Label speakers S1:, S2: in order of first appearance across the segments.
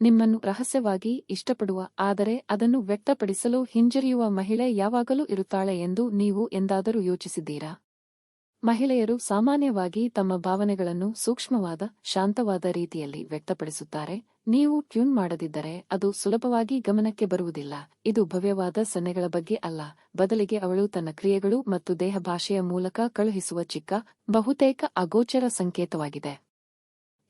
S1: ನಿಮ್ಮನ್ನು ರಹಸ್ಯವಾಗಿ ಇಷ್ಟಪಡುವ, ಆದರೆ ಅದನ್ನು ವ್ಯಕ್ತಪಡಿಸಲು ಹಿಂಜರಿಯುವ ಮಹಿಳೆ ಯಾವಾಗಲೂ ಇರುತ್ತಾಳೆ ಎಂದು ನೀವು ಎಂದಾದರೂ ಯೋಚಿಸಿದ್ದೀರಾ? ಮಹಿಳೆಯರು ಸಾಮಾನ್ಯವಾಗಿ ತಮ್ಮ ಭಾವನೆಗಳನ್ನು ಸೂಕ್ಷ್ಮವಾದ, ಶಾಂತವಾದ ರೀತಿಯಲ್ಲಿ ವ್ಯಕ್ತಪಡಿಸುತ್ತಾರೆ. ನೀವು ಟ್ಯೂನ್ ಮಾಡದಿದ್ದರೆ ಅದು ಸುಲಭವಾಗಿ ಗಮನಕ್ಕೆ ಬರುವುದಿಲ್ಲ. ಇದು ಭವ್ಯವಾದ ಸನ್ನೆಗಳ ಬಗ್ಗೆ ಅಲ್ಲ. ಬದಲಿಗೆ ಅವಳು ತನ್ನ ಕ್ರಿಯೆಗಳು ಮತ್ತು ದೇಹ ಭಾಷೆಯ ಮೂಲಕ ಕಳುಹಿಸುವ ಚಿಕ್ಕ, ಬಹುತೇಕ ಅಗೋಚರ ಸಂಕೇತವಾಗಿದೆ.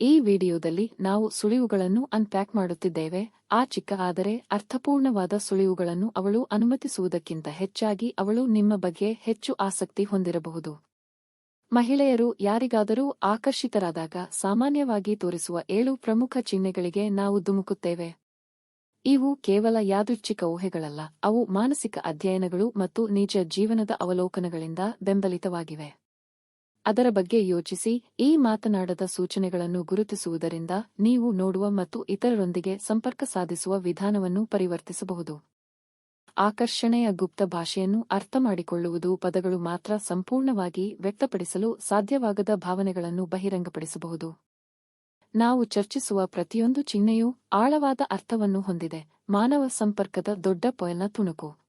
S1: ಈ ವಿಡಿಯೋದಲ್ಲಿ ನಾವು ಸುಳಿವುಗಳನ್ನು ಅನ್ಪ್ಯಾಕ್ ಮಾಡುತ್ತಿದ್ದೇವೆ. ಆ ಚಿಕ್ಕ ಆದರೆ ಅರ್ಥಪೂರ್ಣವಾದ ಸುಳಿವುಗಳನ್ನು ಅವಳು ಅನುಮತಿಸುವುದಕ್ಕಿಂತ ಹೆಚ್ಚಾಗಿ ಅವಳು ನಿಮ್ಮ ಬಗ್ಗೆ ಹೆಚ್ಚು ಆಸಕ್ತಿ ಹೊಂದಿರಬಹುದು. ಮಹಿಳೆಯರು ಯಾರಿಗಾದರೂ ಆಕರ್ಷಿತರಾದಾಗ ಸಾಮಾನ್ಯವಾಗಿ ತೋರಿಸುವ ಏಳು ಪ್ರಮುಖ ಚಿಹ್ನೆಗಳಿಗೆ ನಾವು ಧುಮುಕುತ್ತೇವೆ. ಇವು ಕೇವಲ ಯಾದೃಚ್ಛಿಕ ಊಹೆಗಳಲ್ಲ, ಅವು ಮಾನಸಿಕ ಅಧ್ಯಯನಗಳು ಮತ್ತು ನಿಜ ಜೀವನದ ಅವಲೋಕನಗಳಿಂದ ಬೆಂಬಲಿತವಾಗಿವೆ. ಅದರ ಬಗ್ಗೆ ಯೋಚಿಸಿ, ಈ ಮಾತನಾಡದ ಸೂಚನೆಗಳನ್ನು ಗುರುತಿಸುವುದರಿಂದ ನೀವು ನೋಡುವ ಮತ್ತು ಇತರರೊಂದಿಗೆ ಸಂಪರ್ಕ ಸಾಧಿಸುವ ವಿಧಾನವನ್ನು ಪರಿವರ್ತಿಸಬಹುದು. ಆಕರ್ಷಣೆಯ ಗುಪ್ತ ಭಾಷೆಯನ್ನು ಅರ್ಥಮಾಡಿಕೊಳ್ಳುವುದು ಪದಗಳು ಮಾತ್ರ ಸಂಪೂರ್ಣವಾಗಿ ವ್ಯಕ್ತಪಡಿಸಲು ಸಾಧ್ಯವಾಗದ ಭಾವನೆಗಳನ್ನು ಬಹಿರಂಗಪಡಿಸಬಹುದು. ನಾವು ಚರ್ಚಿಸುವ ಪ್ರತಿಯೊಂದು ಚಿಹ್ನೆಯೂ ಆಳವಾದ ಅರ್ಥವನ್ನು ಹೊಂದಿದೆ. ಮಾನವ ಸಂಪರ್ಕದ ದೊಡ್ಡ ಪೊಯಲ್ನ ತುಣುಕು.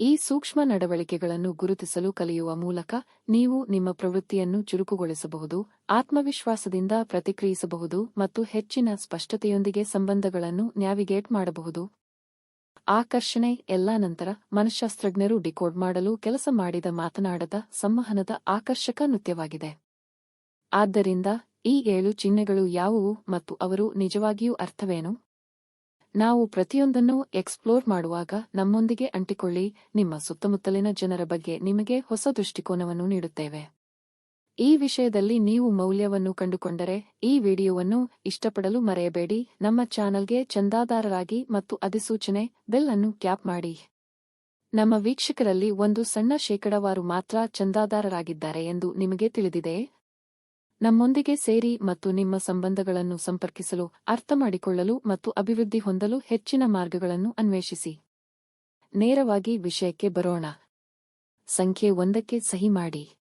S1: ಈ ಸೂಕ್ಷ್ಮ ನಡವಳಿಕೆಗಳನ್ನು ಗುರುತಿಸಲು ಕಲಿಯುವ ಮೂಲಕ ನೀವು ನಿಮ್ಮ ಪ್ರವೃತ್ತಿಯನ್ನು ಚುರುಕುಗೊಳಿಸಬಹುದು, ಆತ್ಮವಿಶ್ವಾಸದಿಂದ ಪ್ರತಿಕ್ರಿಯಿಸಬಹುದು ಮತ್ತು ಹೆಚ್ಚಿನ ಸ್ಪಷ್ಟತೆಯೊಂದಿಗೆ ಸಂಬಂಧಗಳನ್ನು ನ್ಯಾವಿಗೇಟ್ ಮಾಡಬಹುದು. ಆಕರ್ಷಣೆ ಎಲ್ಲಾ ನಂತರ ಮನಃಶಾಸ್ತ್ರಜ್ಞರು ಡಿಕೋಡ್ ಮಾಡಲು ಕೆಲಸ ಮಾಡಿದ ಮಾತನಾಡದ ಸಂವಹನದ ಆಕರ್ಷಕ ನೃತ್ಯವಾಗಿದೆ. ಆದ್ದರಿಂದ ಈ ಏಳು ಚಿಹ್ನೆಗಳು ಯಾವುವು ಮತ್ತು ಅವರು ನಿಜವಾಗಿಯೂ ಅರ್ಥವೇನು? ನಾವು ಪ್ರತಿಯೊಂದನ್ನು ಎಕ್ಸ್ಪ್ಲೋರ್ ಮಾಡುವಾಗ ನಮ್ಮೊಂದಿಗೆ ಅಂಟಿಕೊಳ್ಳಿ. ನಿಮ್ಮ ಸುತ್ತಮುತ್ತಲಿನ ಜನರ ಬಗ್ಗೆ ನಿಮಗೆ ಹೊಸ ದೃಷ್ಟಿಕೋನವನ್ನು ನೀಡುತ್ತೇವೆ. ಈ ವಿಷಯದಲ್ಲಿ ನೀವು ಮೌಲ್ಯವನ್ನು ಕಂಡುಕೊಂಡರೆ ಈ ವಿಡಿಯೋವನ್ನು ಇಷ್ಟಪಡಲು ಮರೆಯಬೇಡಿ. ನಮ್ಮ ಚಾನಲ್ಗೆ ಚಂದಾದಾರರಾಗಿ ಮತ್ತು ಅಧಿಸೂಚನೆ, ಬೆಲ್ ಅನ್ನು ಕ್ಯಾಪ್ ಮಾಡಿ. ನಮ್ಮ ವೀಕ್ಷಕರಲ್ಲಿ ಒಂದು ಸಣ್ಣ ಶೇಕಡಾವಾರು ಮಾತ್ರ ಚಂದಾದಾರರಾಗಿದ್ದಾರೆ ಎಂದು ನಿಮಗೆ ತಿಳಿದಿದೆಯೇ? ನಮ್ಮೊಂದಿಗೆ ಸೇರಿ ಮತ್ತು ನಿಮ್ಮ ಸಂಬಂಧಗಳನ್ನು ಸಂಪರ್ಕಿಸಲು, ಅರ್ಥಮಾಡಿಕೊಳ್ಳಲು ಮತ್ತು ಅಭಿವೃದ್ಧಿ ಹೊಂದಲು ಹೆಚ್ಚಿನ ಮಾರ್ಗಗಳನ್ನು ಅನ್ವೇಷಿಸಿ. ನೇರವಾಗಿ ವಿಷಯಕ್ಕೆ ಬರೋಣ. ಸಂಖ್ಯೆ ಒಂದಕ್ಕೆ ಸಹಿ ಮಾಡಿ.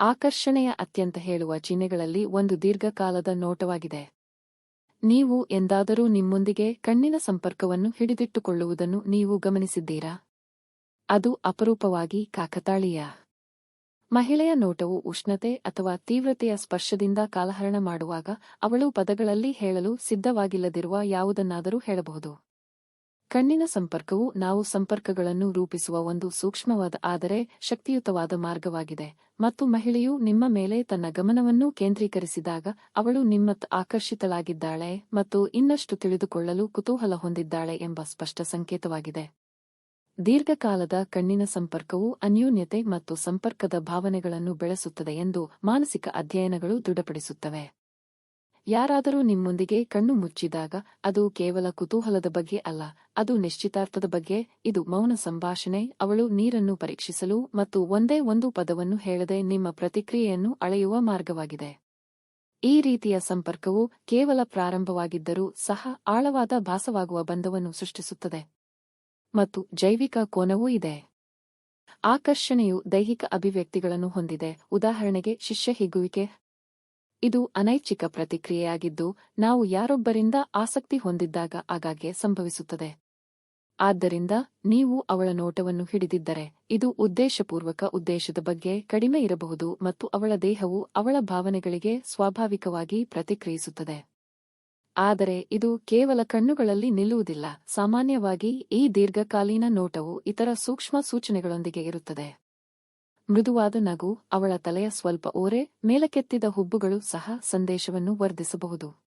S1: ಆಕರ್ಷಣೆಯ ಅತ್ಯಂತ ಹೇಳುವ ಚಿಹ್ನೆಗಳಲ್ಲಿ ಒಂದು ದೀರ್ಘಕಾಲದ ನೋಟವಾಗಿದೆ. ನೀವು ಎಂದಾದರೂ ನಿಮ್ಮೊಂದಿಗೆ ಕಣ್ಣಿನ ಸಂಪರ್ಕವನ್ನು ಹಿಡಿದಿಟ್ಟುಕೊಳ್ಳುವುದನ್ನು ನೀವು ಗಮನಿಸಿದ್ದೀರಾ? ಅದು ಅಪರೂಪವಾಗಿ ಕಾಕತಾಳೀಯ. ಮಹಿಳೆಯ ನೋಟವು ಉಷ್ಣತೆ ಅಥವಾ ತೀವ್ರತೆಯ ಸ್ಪರ್ಶದಿಂದ ಕಾಲಹರಣ ಮಾಡುವಾಗ ಅವಳು ಪದಗಳಲ್ಲಿ ಹೇಳಲು ಸಿದ್ಧವಾಗಿಲ್ಲದಿರುವ ಯಾವುದನ್ನಾದರೂ ಹೇಳಬಹುದು. ಕಣ್ಣಿನ ಸಂಪರ್ಕವು ನಾವು ಸಂಪರ್ಕಗಳನ್ನು ರೂಪಿಸುವ ಒಂದು ಸೂಕ್ಷ್ಮವಾದ ಆದರೆ ಶಕ್ತಿಯುತವಾದ ಮಾರ್ಗವಾಗಿದೆ ಮತ್ತು ಮಹಿಳೆಯು ನಿಮ್ಮ ಮೇಲೆ ತನ್ನ ಗಮನವನ್ನು ಕೇಂದ್ರೀಕರಿಸಿದಾಗ ಅವಳು ನಿಮ್ಮತ್ತ ಆಕರ್ಷಿತಳಾಗಿದ್ದಾಳೆ ಮತ್ತು ಇನ್ನಷ್ಟು ತಿಳಿದುಕೊಳ್ಳಲು ಕುತೂಹಲ ಹೊಂದಿದ್ದಾಳೆ ಎಂಬ ಸ್ಪಷ್ಟ ಸಂಕೇತವಾಗಿದೆ. ದೀರ್ಘಕಾಲದ ಕಣ್ಣಿನ ಸಂಪರ್ಕವು ಅನ್ಯೋನ್ಯತೆ ಮತ್ತು ಸಂಪರ್ಕದ ಭಾವನೆಗಳನ್ನು ಬೆಳೆಸುತ್ತದೆ ಎಂದು ಮಾನಸಿಕ ಅಧ್ಯಯನಗಳು ದೃಢಪಡಿಸುತ್ತವೆ. ಯಾರಾದರೂ ನಿಮ್ಮೊಂದಿಗೆ ಕಣ್ಣು ಮುಚ್ಚಿದಾಗ ಅದು ಕೇವಲ ಕುತೂಹಲದ ಬಗ್ಗೆ ಅಲ್ಲ, ಅದು ನಿಶ್ಚಿತಾರ್ಥದ ಬಗ್ಗೆ, ಇದು ಮೌನ ಸಂಭಾಷಣೆ, ಅವಳು ನೀರನ್ನು ಪರೀಕ್ಷಿಸಲು ಮತ್ತು ಒಂದೇ ಒಂದು ಪದವನ್ನು ಹೇಳದೆ ನಿಮ್ಮ ಪ್ರತಿಕ್ರಿಯೆಯನ್ನು ಅಳೆಯುವ ಮಾರ್ಗವಾಗಿದೆ. ಈ ರೀತಿಯ ಸಂಪರ್ಕವು ಕೇವಲ ಪ್ರಾರಂಭವಾಗಿದ್ದರೂ ಸಹ ಆಳವಾದ ಭಾಸವಾಗುವ ಬಂಧವನ್ನು ಸೃಷ್ಟಿಸುತ್ತದೆ. ಮತ್ತು ಜೈವಿಕ ಕೋನವೂ ಇದೆ. ಆಕರ್ಷಣೆಯು ದೈಹಿಕ ಅಭಿವ್ಯಕ್ತಿಗಳನ್ನು ಹೊಂದಿದೆ. ಉದಾಹರಣೆಗೆ ಶಿಷ್ಯ ಹಿಗ್ಗುವಿಕೆ. ಇದು ಅನೈಚ್ಛಿಕ ಪ್ರತಿಕ್ರಿಯೆಯಾಗಿದ್ದು, ನಾವು ಯಾರೊಬ್ಬರಿಂದ ಆಸಕ್ತಿ ಹೊಂದಿದ್ದಾಗ ಆಗಾಗ್ಗೆ ಸಂಭವಿಸುತ್ತದೆ. ಆದ್ದರಿಂದ ನೀವು ಅವಳ ನೋಟವನ್ನು ಹಿಡಿದಿದ್ದರೆ, ಇದು ಉದ್ದೇಶಪೂರ್ವಕ ಉದ್ದೇಶದ ಬಗ್ಗೆ ಕಡಿಮೆ ಇರಬಹುದು ಮತ್ತು ಅವಳ ದೇಹವು ಅವಳ ಭಾವನೆಗಳಿಗೆ ಸ್ವಾಭಾವಿಕವಾಗಿ ಪ್ರತಿಕ್ರಿಯಿಸುತ್ತದೆ. ಆದರೆ ಇದು ಕೇವಲ ಕಣ್ಣುಗಳಲ್ಲಿ ನಿಲ್ಲುವುದಿಲ್ಲ. ಸಾಮಾನ್ಯವಾಗಿ ಈ ದೀರ್ಘಕಾಲೀನ ನೋಟವು ಇತರ ಸೂಕ್ಷ್ಮ ಸೂಚನೆಗಳೊಂದಿಗೆ ಇರುತ್ತದೆ. ಮೃದುವಾದ ನಗು, ಅವಳ ತಲೆಯ ಸ್ವಲ್ಪ ಓರೆ, ಮೇಲಕ್ಕೆತ್ತಿದ ಹುಬ್ಬುಗಳು ಸಹ ಸಂದೇಶವನ್ನು ವರ್ಧಿಸಬಹುದು.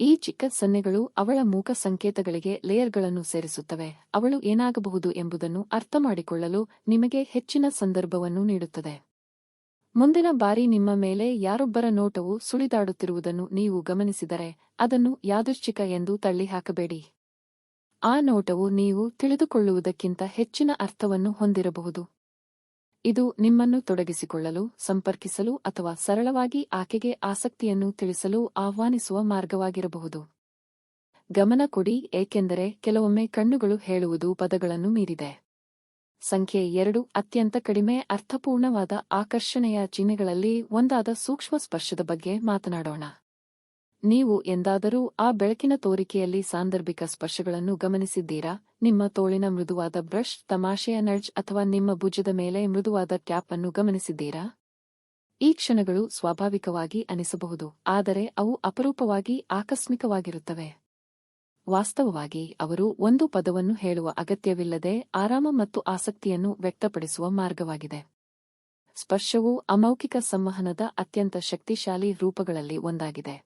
S1: ಈ ಚಿಕ್ಕ ಸನ್ನೆಗಳು ಅವಳ ಮೂಕ ಸಂಕೇತಗಳಿಗೆ ಲೇಯರ್ಗಳನ್ನು ಸೇರಿಸುತ್ತವೆ. ಅವಳು ಏನಾಗಬಹುದು ಎಂಬುದನ್ನು ಅರ್ಥಮಾಡಿಕೊಳ್ಳಲು ನಿಮಗೆ ಹೆಚ್ಚಿನ ಸಂದರ್ಭವನ್ನು ನೀಡುತ್ತದೆ. ಮುಂದಿನ ಬಾರಿ ನಿಮ್ಮ ಮೇಲೆ ಯಾರೊಬ್ಬರ ನೋಟವು ಸುಳಿದಾಡುತ್ತಿರುವುದನ್ನು ನೀವು ಗಮನಿಸಿದರೆ ಅದನ್ನು ಯಾದೃಶ್ಚಿಕ ಎಂದು ತಳ್ಳಿಹಾಕಬೇಡಿ. ಆ ನೋಟವು ನೀವು ತಿಳಿದುಕೊಳ್ಳುವುದಕ್ಕಿಂತ ಹೆಚ್ಚಿನ ಅರ್ಥವನ್ನು ಹೊಂದಿರಬಹುದು. ಇದು ನಿಮ್ಮನ್ನು ತೊಡಗಿಸಿಕೊಳ್ಳಲು, ಸಂಪರ್ಕಿಸಲು ಅಥವಾ ಸರಳವಾಗಿ ಆಕೆಗೆ ಆಸಕ್ತಿಯನ್ನು ತಿಳಿಸಲು ಆಹ್ವಾನಿಸುವ ಮಾರ್ಗವಾಗಿರಬಹುದು. ಗಮನ ಕೊಡಿ, ಏಕೆಂದರೆ ಕೆಲವೊಮ್ಮೆ ಕಣ್ಣುಗಳು ಹೇಳುವುದು ಪದಗಳನ್ನು ಮೀರಿದೆ. ಸಂಖ್ಯೆ ಎರಡು ಅತ್ಯಂತ ಕಡಿಮೆ ಅರ್ಥಪೂರ್ಣವಾದ ಆಕರ್ಷಣೆಯ ಚಿಹ್ನೆಗಳಲ್ಲಿ ಒಂದಾದ ಸೂಕ್ಷ್ಮ ಸ್ಪರ್ಶದ ಬಗ್ಗೆ ಮಾತನಾಡೋಣ. ನೀವು ಎಂದಾದರೂ ಆ ಬೆಳಕಿನ ತೋರಿಕೆಯಲ್ಲಿ ಸಾಂದರ್ಭಿಕ ಸ್ಪರ್ಶಗಳನ್ನು ಗಮನಿಸಿದ್ದೀರಾ? ನಿಮ್ಮ ತೋಳಿನ ಮೃದುವಾದ ಬ್ರಷ್, ತಮಾಷೆಯ ನಡ್ಜ್ ಅಥವಾ ನಿಮ್ಮ ಭುಜದ ಮೇಲೆ ಮೃದುವಾದ ಟ್ಯಾಪ್ ಅನ್ನು ಗಮನಿಸಿದ್ದೀರಾ? ಈ ಕ್ಷಣಗಳು ಸ್ವಾಭಾವಿಕವಾಗಿ ಅನಿಸಬಹುದು, ಆದರೆ ಅವು ಅಪರೂಪವಾಗಿ ಆಕಸ್ಮಿಕವಾಗಿರುತ್ತವೆ. ವಾಸ್ತವವಾಗಿ ಅವರು ಒಂದು ಪದವನ್ನು ಹೇಳುವ ಅಗತ್ಯವಿಲ್ಲದೆ ಆರಾಮ ಮತ್ತು ಆಸಕ್ತಿಯನ್ನು ವ್ಯಕ್ತಪಡಿಸುವ ಮಾರ್ಗವಾಗಿದೆ. ಸ್ಪರ್ಶವು ಅಮೌಖಿಕ ಸಂವಹನದ ಅತ್ಯಂತ ಶಕ್ತಿಶಾಲಿ ರೂಪಗಳಲ್ಲಿ ಒಂದಾಗಿದೆ.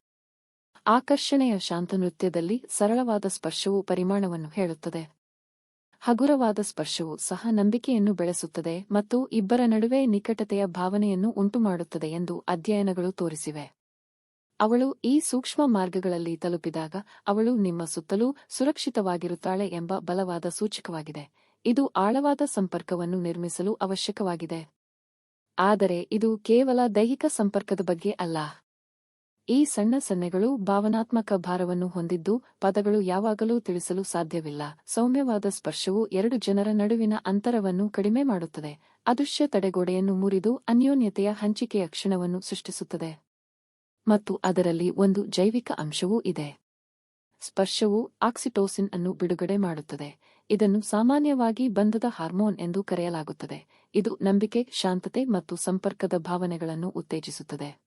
S1: ಆಕರ್ಷಣೆಯ ಶಾಂತ ನೃತ್ಯದಲ್ಲಿ ಸರಳವಾದ ಸ್ಪರ್ಶವು ಪರಿಮಾಣವನ್ನು ಹೇಳುತ್ತದೆ. ಹಗುರವಾದ ಸ್ಪರ್ಶವು ಸಹ ನಂಬಿಕೆಯನ್ನು ಬೆಳೆಸುತ್ತದೆ ಮತ್ತು ಇಬ್ಬರ ನಡುವೆ ನಿಕಟತೆಯ ಭಾವನೆಯನ್ನು ಉಂಟುಮಾಡುತ್ತದೆ ಎಂದು ಅಧ್ಯಯನಗಳು ತೋರಿಸಿವೆ. ಅವಳು ಈ ಸೂಕ್ಷ್ಮ ಮಾರ್ಗಗಳಲ್ಲಿ ತಲುಪಿದಾಗ ಅವಳು ನಿಮ್ಮ ಸುತ್ತಲೂ ಸುರಕ್ಷಿತವಾಗಿರುತ್ತಾಳೆ ಎಂಬ ಬಲವಾದ ಸೂಚಕವಾಗಿದೆ. ಇದು ಆಳವಾದ ಸಂಪರ್ಕವನ್ನು ನಿರ್ಮಿಸಲು ಅವಶ್ಯಕವಾಗಿದೆ. ಆದರೆ ಇದು ಕೇವಲ ದೈಹಿಕ ಸಂಪರ್ಕದ ಬಗ್ಗೆ ಅಲ್ಲ. ಈ ಸಣ್ಣ ಸನ್ನೆಗಳು ಭಾವನಾತ್ಮಕ ಭಾರವನ್ನು ಹೊಂದಿದ್ದು ಪದಗಳು ಯಾವಾಗಲೂ ತಿಳಿಸಲು ಸಾಧ್ಯವಿಲ್ಲ. ಸೌಮ್ಯವಾದ ಸ್ಪರ್ಶವು ಎರಡು ಜನರ ನಡುವಿನ ಅಂತರವನ್ನು ಕಡಿಮೆ ಮಾಡುತ್ತದೆ. ಅದೃಶ್ಯ ತಡೆಗೋಡೆಯನ್ನು ಮುರಿದು ಅನ್ಯೋನ್ಯತೆಯ ಹಂಚಿಕೆಯ ಕ್ಷಣವನ್ನು ಸೃಷ್ಟಿಸುತ್ತದೆ. ಮತ್ತು ಅದರಲ್ಲಿ ಒಂದು ಜೈವಿಕ ಅಂಶವೂ ಇದೆ. ಸ್ಪರ್ಶವು ಆಕ್ಸಿಟೋಸಿನ್ ಅನ್ನು ಬಿಡುಗಡೆ ಮಾಡುತ್ತದೆ. ಇದನ್ನು ಸಾಮಾನ್ಯವಾಗಿ ಬಂಧದ ಹಾರ್ಮೋನ್ ಎಂದು ಕರೆಯಲಾಗುತ್ತದೆ. ಇದು ನಂಬಿಕೆ, ಶಾಂತತೆ ಮತ್ತು ಸಂಪರ್ಕದ ಭಾವನೆಗಳನ್ನು ಉತ್ತೇಜಿಸುತ್ತದೆ.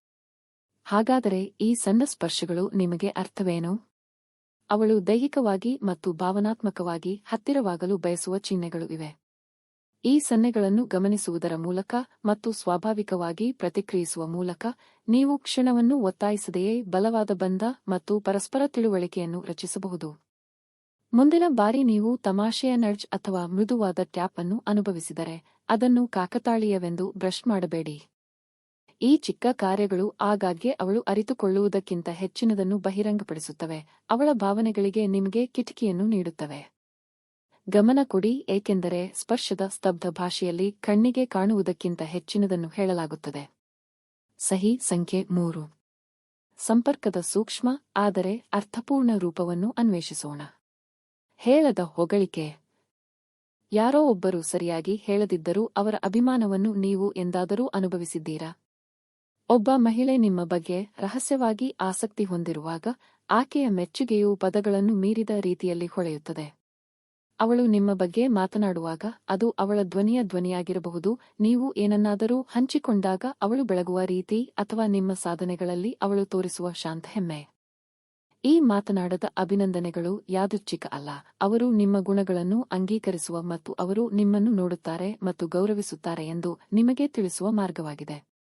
S1: ಹಾಗಾದರೆ ಈ ಸಣ್ಣ ಸ್ಪರ್ಶಗಳು ನಿಮಗೆ ಅರ್ಥವೇನು? ಅವಳು ದೈಹಿಕವಾಗಿ ಮತ್ತು ಭಾವನಾತ್ಮಕವಾಗಿ ಹತ್ತಿರವಾಗಲು ಬಯಸುವ ಚಿಹ್ನೆಗಳು ಇವೆ. ಈ ಸನ್ನೆಗಳನ್ನು ಗಮನಿಸುವುದರ ಮೂಲಕ ಮತ್ತು ಸ್ವಾಭಾವಿಕವಾಗಿ ಪ್ರತಿಕ್ರಿಯಿಸುವ ಮೂಲಕ ನೀವು ಕ್ಷಣವನ್ನು ಒತ್ತಾಯಿಸದೆಯೇ ಬಲವಾದ ಬಂಧ ಮತ್ತು ಪರಸ್ಪರ ತಿಳುವಳಿಕೆಯನ್ನು ರಚಿಸಬಹುದು. ಮುಂದಿನ ಬಾರಿ ನೀವು ತಮಾಷೆಯ ನಡ್ಜ್ ಅಥವಾ ಮೃದುವಾದ ಟ್ಯಾಪ್ ಅನ್ನು ಅನುಭವಿಸಿದರೆ ಅದನ್ನು ಕಾಕತಾಳೀಯವೆಂದು ಬ್ರಷ್ ಮಾಡಬೇಡಿ. ಈ ಚಿಕ್ಕ ಕಾರ್ಯಗಳು ಆಗಾಗ್ಗೆ ಅವಳು ಅರಿತುಕೊಳ್ಳುವುದಕ್ಕಿಂತ ಹೆಚ್ಚಿನದನ್ನು ಬಹಿರಂಗಪಡಿಸುತ್ತವೆ, ಅವಳ ಭಾವನೆಗಳಿಗೆ ನಿಮಗೆ ಕಿಟಕಿಯನ್ನು ನೀಡುತ್ತವೆ. ಗಮನ ಕೊಡಿ, ಏಕೆಂದರೆ ಸ್ಪರ್ಶದ ಸ್ತಬ್ಧ ಭಾಷೆಯಲ್ಲಿ ಕಣ್ಣಿಗೆ ಕಾಣುವುದಕ್ಕಿಂತ ಹೆಚ್ಚಿನದನ್ನು ಹೇಳಲಾಗುತ್ತದೆ. ಸಹಿ ಸಂಖ್ಯೆ ಮೂರು. ಸಂಪರ್ಕದ ಸೂಕ್ಷ್ಮ, ಆದರೆ ಅರ್ಥಪೂರ್ಣ ರೂಪವನ್ನು ಅನ್ವೇಷಿಸೋಣ. ಹೇಳದ ಹೊಗಳಿಕೆ. ಯಾರೋ ಒಬ್ಬರು ಸರಿಯಾಗಿ ಹೇಳದಿದ್ದರೂ ಅವರ ಅಭಿಮಾನವನ್ನು ನೀವು ಎಂದಾದರೂ ಅನುಭವಿಸಿದ್ದೀರಾ? ಒಬ್ಬ ಮಹಿಳೆ ನಿಮ್ಮ ಬಗ್ಗೆ ರಹಸ್ಯವಾಗಿ ಆಸಕ್ತಿ ಹೊಂದಿರುವಾಗ, ಆಕೆಯ ಮೆಚ್ಚುಗೆಯು ಪದಗಳನ್ನು ಮೀರಿದ ರೀತಿಯಲ್ಲಿ ಹೊಳೆಯುತ್ತದೆ. ಅವಳು ನಿಮ್ಮ ಬಗ್ಗೆ ಮಾತನಾಡುವಾಗ ಅದು ಅವಳ ಧ್ವನಿಯ ಧ್ವನಿಯಾಗಿರಬಹುದು. ನೀವು ಏನನ್ನಾದರೂ ಹಂಚಿಕೊಂಡಾಗ ಅವಳು ಬೆಳಗುವ ರೀತಿ ಅಥವಾ ನಿಮ್ಮ ಸಾಧನೆಗಳಲ್ಲಿ ಅವಳು ತೋರಿಸುವ ಶಾಂತ ಹೆಮ್ಮೆ. ಈ ಮಾತನಾಡದ ಅಭಿನಂದನೆಗಳು ಯಾದೃಚ್ಛಿಕ ಅಲ್ಲ. ಅವರು ನಿಮ್ಮ ಗುಣಗಳನ್ನು ಅಂಗೀಕರಿಸುವ ಮತ್ತು ಅವರು ನಿಮ್ಮನ್ನು ನೋಡುತ್ತಾರೆ ಮತ್ತು ಗೌರವಿಸುತ್ತಾರೆ ಎಂದು ನಿಮಗೆ ತಿಳಿಸುವ ಮಾರ್ಗವಾಗಿದೆ.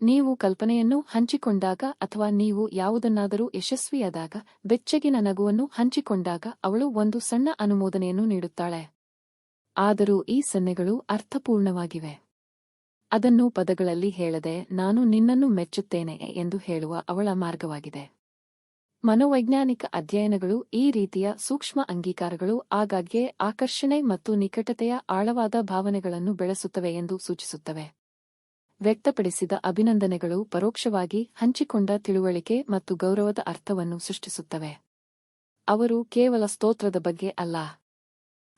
S1: ನೀವು ಕಲ್ಪನೆಯನ್ನು ಹಂಚಿಕೊಂಡಾಗ ಅಥವಾ ನೀವು ಯಾವುದನ್ನಾದರೂ ಯಶಸ್ವಿಯಾದಾಗ ಬೆಚ್ಚಗಿನ ನಗುವನ್ನು ಹಂಚಿಕೊಂಡಾಗ ಅವಳು ಒಂದು ಸಣ್ಣ ಅನುಮೋದನೆಯನ್ನು ನೀಡುತ್ತಾಳೆ. ಆದರೂ ಈ ಸನ್ನೆಗಳು ಅರ್ಥಪೂರ್ಣವಾಗಿವೆ. ಅದನ್ನು ಪದಗಳಲ್ಲಿ ಹೇಳದೆ, ನಾನು ನಿನ್ನನ್ನು ಮೆಚ್ಚುತ್ತೇನೆ ಎಂದು ಹೇಳುವ ಅವಳ ಮಾರ್ಗವಾಗಿದೆ. ಮನೋವೈಜ್ಞಾನಿಕ ಅಧ್ಯಯನಗಳು ಈ ರೀತಿಯ ಸೂಕ್ಷ್ಮ ಅಂಗೀಕಾರಗಳು ಆಗಾಗ್ಗೆ ಆಕರ್ಷಣೆ ಮತ್ತು ನಿಕಟತೆಯ ಆಳವಾದ ಭಾವನೆಗಳನ್ನು ಬೆಳೆಸುತ್ತವೆ ಎಂದು ಸೂಚಿಸುತ್ತವೆ. ವ್ಯಕ್ತಪಡಿಸಿದ ಅಭಿನಂದನೆಗಳು ಪರೋಕ್ಷವಾಗಿ ಹಂಚಿಕೊಂಡ ತಿಳುವಳಿಕೆ ಮತ್ತು ಗೌರವದ ಅರ್ಥವನ್ನು ಸೃಷ್ಟಿಸುತ್ತವೆ. ಅವರು ಕೇವಲ ಸ್ತೋತ್ರದ ಬಗ್ಗೆ ಅಲ್ಲ.